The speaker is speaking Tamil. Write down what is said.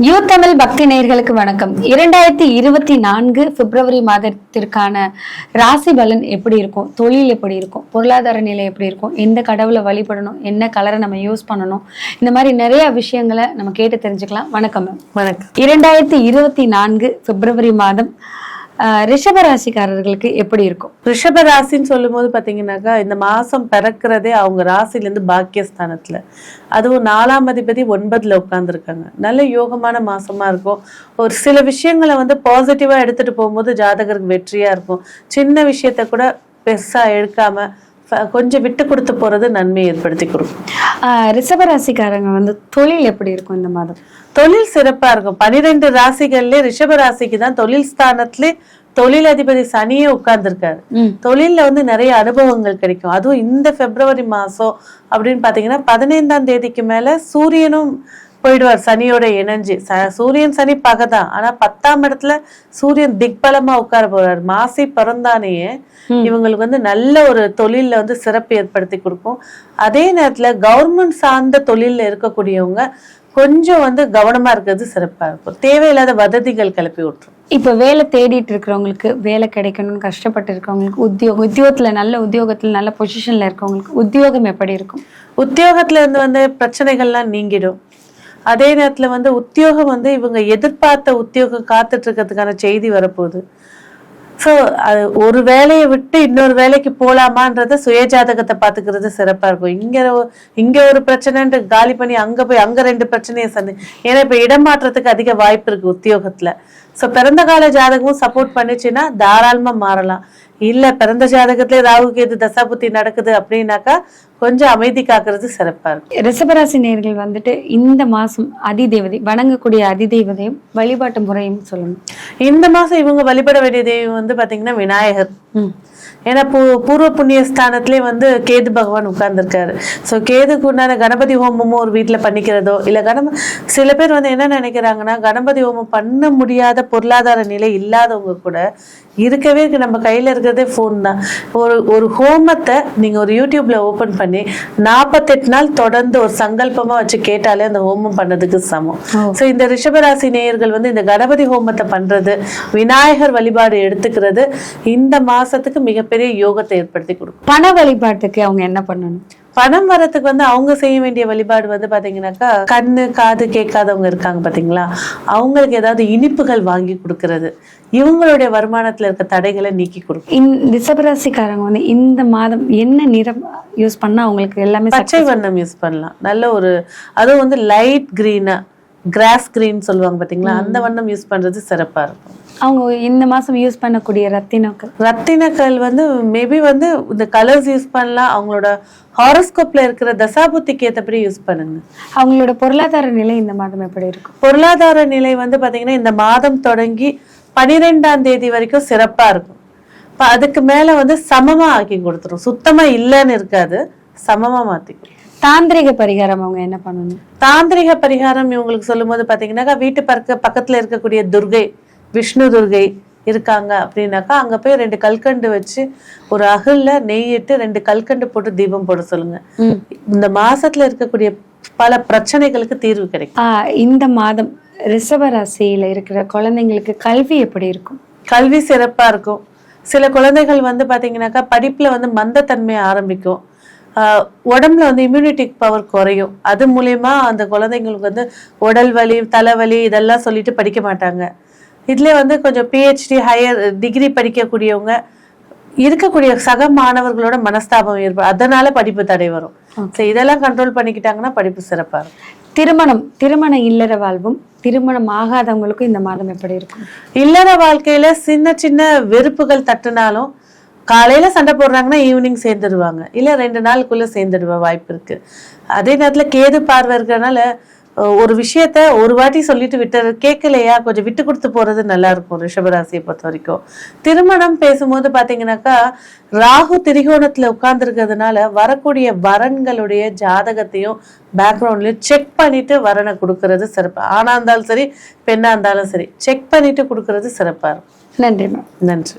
சக்தி நேயர்களுக்கு வணக்கம். இரண்டாயிரத்தி இருபத்தி நான்கு பிப்ரவரி மாதத்திற்கான ராசி பலன் எப்படி இருக்கும்? தொழில் எப்படி இருக்கும்? பொருளாதார நிலை எப்படி இருக்கும்? எந்த கடவுளை வழிபடணும்? என்ன கலரை நம்ம யூஸ் பண்ணணும்? இந்த மாதிரி நிறைய விஷயங்களை நம்ம கேட்டு தெரிஞ்சுக்கலாம். வணக்கம் மேம் வணக்கம். இரண்டாயிரத்தி இருபத்தி நான்கு பிப்ரவரி மாதம் ரிஷபராசிக்காரர்களுக்கு ரிஷப ராசிக்காரர்களுக்கு எப்படி இருக்கும்? ரிஷப ராசின்னு சொல்லும் போது பாத்தீங்கன்னாக்கா இந்த மாசம் பிறக்கிறதே அவங்க ராசில இருந்து பாக்கியஸ்தானத்துல. அதுவும் நாலாம் அதிபதி ஒன்பதுல உட்கார்ந்துருக்காங்க. நல்ல யோகமான மாசமா இருக்கும். ஒரு சில விஷயங்களை வந்து பாசிட்டிவா எடுத்துட்டு போகும்போது ஜாதகருக்கு வெற்றியா இருக்கும். சின்ன விஷயத்த கூட பெருசா எழுக்காம கொஞ்சம் விட்டு கொடுத்து போறது நன்மை ஏற்படுத்தி கொடுக்கும். ஆஹ், ரிஷப ராசிக்காரங்க வந்து தொழில் எப்படி இருக்கும் இந்த மாதம்? தொழில் சிறப்பா இருக்கும். பனிரெண்டு ராசிகள்ல ரிஷப ராசிக்கு தான் தொழில் ஸ்தானத்துல தொழிலதிபதி சனியே உட்கார்ந்துருக்காரு. தொழில்ல வந்து நிறைய அனுபவங்கள் கிடைக்கும். அதுவும் இந்த பிப்ரவரி மாசம் அப்படின்னு பாத்தீங்கன்னா பதினைந்தாம் தேதிக்கு மேல சூரியனும் போயிடுவார் சனியோட இணைஞ்சு. ச- சூரியன் சனி பகைதான். ஆனா பத்தாம் இடத்துல சூரியன் திக்பலமா உட்கார போறாரு. மாசி பிறந்தானேயே இவங்களுக்கு வந்து நல்ல ஒரு தொழில்ல வந்து சிறப்பு ஏற்படுத்தி கொடுக்கும். அதே நேரத்துல கவர்மெண்ட் சார்ந்த தொழில்ல இருக்கக்கூடியவங்க கொஞ்சம் வந்து கவனமா இருக்கிறது சிறப்பா இருக்கும். தேவையில்லாத வதந்திகள் கிளப்பி விட்டுரும். இப்போ வேலை தேடிட்டு இருக்கிறவங்களுக்கு வேலை கிடைக்கணும்னு கஷ்டப்பட்டு இருக்கவங்களுக்கு உத்தியோகம் உத்தியோகத்துல நல்ல உத்தியோகத்துல நல்ல பொசிஷன்ல இருக்கவங்களுக்கு உத்தியோகம் எப்படி இருக்கும்? உத்தியோகத்துல இருந்து வந்து பிரச்சனைகள்லாம் நீங்கிடும். அதே நேரத்துல வந்து உத்தியோகம் வந்து இவங்க எதிர்பார்த்த உத்தியோகம் காத்துட்டு இருக்கிறதுக்கான செய்தி வரப்போகுது. ஸோ அது ஒரு வேலையை விட்டு இன்னொரு வேலைக்கு போகலாமான்றத சுயஜாதகத்தை பார்த்துக்கிறது சிறப்பா இருக்கும். இங்க இங்கே இங்க ஒரு பிரச்சனைன்ட்டு காலி பண்ணி அங்க போய் அங்க ரெண்டு பிரச்சனையை சந்தி ஏன்னா இப்ப இடமாற்றத்துக்கு அதிக வாய்ப்பு இருக்கு உத்தியோகத்துல. ஸோ பிறந்த கால ஜாதகமும் சப்போர்ட் பண்ணுச்சுன்னா தாராளமா மாறலாம். இல்ல பிறந்த ஜாதகத்திலே ராகு கேது தசாபுத்தி நடக்குது அப்படின்னாக்கா கொஞ்சம் அமைதி காக்கிறது சிறப்பா இருக்கும். ரிஷபராசி நேர்கள் வந்துட்டு இந்த மாசம் அதிதேவதை வணங்கக்கூடிய அதிதெய்வதையும் வழிபாட்டு முறையும் சொல்லணும். இந்த மாசம் இவங்க வழிபட வேண்டிய தெய்வம் வந்து பாத்தீங்கன்னா விநாயகர். ஏன்னா பூ பூர்வ புண்ணிய ஸ்தானத்திலே வந்து கேது பகவான் உட்கார்ந்துருக்காரு. ஸோ கேதுக்கு உண்டான கணபதி ஹோமமும் ஒரு வீட்டில் பண்ணிக்கிறதோ இல்லை கணப சில பேர் வந்து என்ன நினைக்கிறாங்கன்னா கணபதி ஹோமம் பண்ண முடியாத பொருளாதார நிலை இல்லாதவங்க கூட இருக்கவே இருக்கு. நம்ம கையில் இருக்கிறதே ஃபோன் தான். ஒரு ஒரு ஹோமத்தை நீங்கள் ஒரு யூடியூப்ல ஓப்பன் பண்ணி நாற்பத்தெட்டு நாள் தொடர்ந்து ஒரு சங்கல்பமாக வச்சு கேட்டாலே அந்த ஹோமம் பண்ணதுக்கு சமம். ஸோ இந்த ரிஷபராசி நேயர்கள் வந்து இந்த கணபதி ஹோமத்தை பண்றது விநாயகர் வழிபாடு எடுத்துக்கிறது இந்த மாசத்துக்கு மிகப்பெரிய யோகத்தை ஏற்படுத்தி கொடுக்கும். பண வழிபாட்டுக்கு அவங்க என்ன பண்ணணும்? பணம் வரத்துக்கு வந்து அவங்க செய்ய வேண்டிய வழிபாடு வந்து பாத்தீங்கன்னாக்கா கண்ணு காது கேட்காதவங்க இருக்காங்க பாத்தீங்களா? அவங்களுக்கு ஏதாவது இனிப்புகள் வாங்கி கொடுக்கறது. இவங்களுடைய வருமானத்துல இருக்க தடைகளை நீக்கி கொடுக்கும். இந் ரிஷபராசிக்காரங்க வந்து இந்த மாதம் என்ன நிறம் யூஸ் பண்ணா அவங்களுக்கு எல்லாமே பச்சை வண்ணம் யூஸ் பண்ணலாம். நல்ல ஒரு அதுவும் வந்து லைட் கிரீனா கிராஸ் கிரீன் சொல்லுவாங்க பாத்தீங்களா? அந்த வண்ணம் யூஸ் பண்றது சிறப்பா இருக்கும். அவங்க இந்த மாசம் யூஸ் பண்ணக்கூடிய ரத்தினங்கள் ரத்தினக்கல் வந்து மேபி வந்து இந்த கலர்ஸ் யூஸ் பண்ணலாம். அவங்களோட ஹாரோஸ்கோப்ல இருக்கிற தசாபுத்திக்கு ஏற்றபடி யூஸ் பண்ணுங்க. அவங்களோட பொருளாதார நிலை இந்த மாதம் எப்படி இருக்கும்? பொருளாதார நிலை வந்து பாத்தீங்கன்னா இந்த மாதம் தொடங்கி பனிரெண்டாம் தேதி வரைக்கும் சிறப்பா இருக்கும். இப்ப அதுக்கு மேல வந்து சமமா ஆக்கி கொடுத்துரும். சுத்தமா இல்லைன்னு இருக்காது. சமமா மாத்திக்கும். தாந்திரிக பரிகாரம் அவங்க என்ன பண்ணணும்? தாந்திரிக பரிகாரம் இவங்களுக்கு சொல்லும்போது பாத்தீங்கன்னாக்கா வீட்டு பக்க பக்கத்துல இருக்கக்கூடிய துர்கை விஷ்ணு துர்கை இருக்காங்க அப்படின்னாக்கா அங்க போய் ரெண்டு கல்கண்டு வச்சு ஒரு அகல்ல நெய்யிட்டு ரெண்டு கல்கண்டு போட்டு தீபம் போட சொல்லுங்க. இந்த மாசத்துல இருக்கக்கூடிய பல பிரச்சனைகளுக்கு தீர்வு கிடைக்கும். இந்த மாதம் ரிஷப ராசியில இருக்கிற குழந்தைங்களுக்கு கல்வி எப்படி இருக்கும்? கல்வி சிறப்பா இருக்கும். சில குழந்தைகள் வந்து பாத்தீங்கன்னாக்கா படிப்புல வந்து மந்தத்தன்மை ஆரம்பிக்கும். ஆஹ் உடம்புல வந்து இம்யூனிட்டி பவர் குறையும். அது மூலியமா அந்த குழந்தைங்களுக்கு வந்து உடல் வலி தலைவலி இதெல்லாம் சொல்லிட்டு படிக்க மாட்டாங்க. இதுல வந்து கொஞ்சம் பிஹெச்டி ஹையர் டிகிரி படிக்கக்கூடியவங்க இருக்கக்கூடிய சக மாணவர்களோட மனஸ்தாபம் ஏற்படும் அதனால படிப்பு தடை வரும். So இதெல்லாம் கண்ட்ரோல் பண்ணிக்கிட்டாங்கன்னா படிப்பு சிறப்பா இருக்கும். திருமணம் திருமண இல்லற வாழ்வும் திருமணம் ஆகாதவங்களுக்கும் இந்த மாதம் எப்படி இருக்கும்? இல்லற வாழ்க்கையில சின்ன சின்ன வெறுப்புகள் தட்டுனாலும் காலையில சண்டை போடுறாங்கன்னா ஈவினிங் சேர்ந்துடுவாங்க. இல்ல ரெண்டு நாளுக்குள்ள சேர்ந்துடுவ வாய்ப்பு இருக்கு. அதே நேரத்துல கேது பார்வை இருக்கிறதுனால அஹ், ஒரு விஷயத்த ஒரு வாட்டி சொல்லிட்டு விட்டு கேட்கலையா? கொஞ்சம் விட்டு கொடுத்து போறது நல்லா இருக்கும் ரிஷபராசியை பொறுத்த வரைக்கும். திருமணம் பேசும்போது பாத்தீங்கன்னாக்கா ராகு திரிகோணத்துல உட்கார்ந்துருக்கிறதுனால வரக்கூடிய வரன்களுடைய ஜாதகத்தையும் பேக்ரவுண்ட்லயும் செக் பண்ணிட்டு வரனை கொடுக்கறது சிறப்பு. ஆணா இருந்தாலும் சரி பெண்ணா இருந்தாலும் சரி செக் பண்ணிட்டு கொடுக்கறது சிறப்பா இருக்கும். நன்றி மேம் நன்றி.